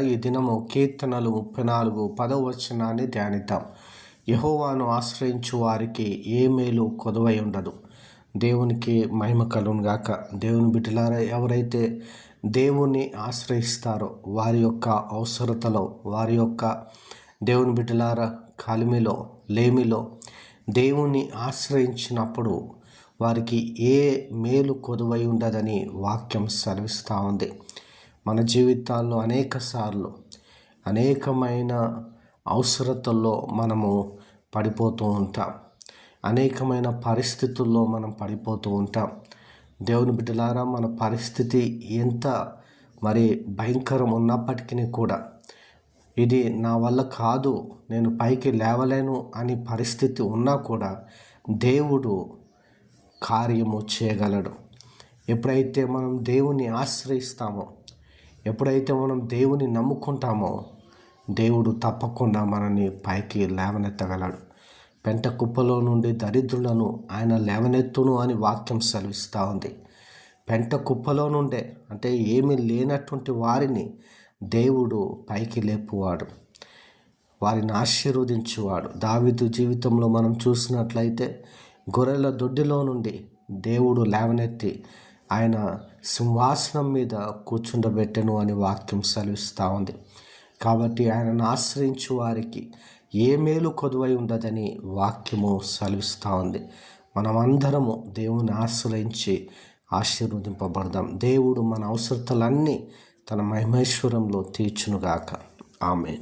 ఈ దినము కీర్తనలు ముప్పై నాలుగు పదవ వచనాన్ని ధ్యానిద్దాం. యహోవాను ఆశ్రయించు వారికి ఏ మేలు కొదవై ఉండదు. దేవునికి మహిమ కలును గాక. దేవుని బిడ్డలారా ఎవరైతే దేవుణ్ణి ఆశ్రయిస్తారో వారి యొక్క అవసరతలో వారి యొక్క దేవుని బిడ్డలారా కలిమిలో లేమిలో దేవుణ్ణి ఆశ్రయించినప్పుడు వారికి ఏ మేలు కొదువై ఉండదని వాక్యం సెలవిస్తూ ఉంది. మన జీవితాల్లో అనేక సార్లు అనేకమైన అవసరతల్లో మనము పడిపోతూ ఉంటాం. అనేకమైన పరిస్థితుల్లో మనం పడిపోతూ ఉంటాం. దేవుని బిడ్డలారా మన పరిస్థితి ఎంత మరి భయంకరం ఉన్నప్పటికీ కూడా ఇది నా వల్ల కాదు నేను పైకి లేవలేను అని పరిస్థితి ఉన్నా కూడా దేవుడు కార్యము చేయగలడు. ఎప్పుడైతే మనం దేవుని ఆశ్రయిస్తామో ఎప్పుడైతే మనం దేవుని నమ్ముకుంటామో దేవుడు తప్పకుండా మనని పైకి లేవనెత్తగలడు. పెంట కుప్పలో నుండి దరిద్రులను ఆయన లేవనెత్తును అని వాక్యం సెలవిస్తూ ఉంది. పెంట కుప్పలో నుండే అంటే ఏమీ లేనటువంటి వారిని దేవుడు పైకి లేపువాడు. వారిని ఆశీర్వదించువాడు. దావిదు జీవితంలో మనం చూసినట్లయితే గొర్రెల దొడ్డిలో నుండి దేవుడు లేవనెత్తి ఆయన సింహాసనం మీద కూర్చుండబెట్టెను అని వాక్యం సెలవిస్తూ ఉంది. కాబట్టి ఆయనను ఆశ్రయించు వారికి ఏ మేలు కొదువై ఉండదని వాక్యము సెలవిస్తూ ఉంది. మనమందరము దేవుని ఆశ్రయించి ఆశీర్వదింపబడదాం. దేవుడు మన అవసరతలన్నీ తన మహిమేశ్వరంలో తీర్చునుగాక. ఆమె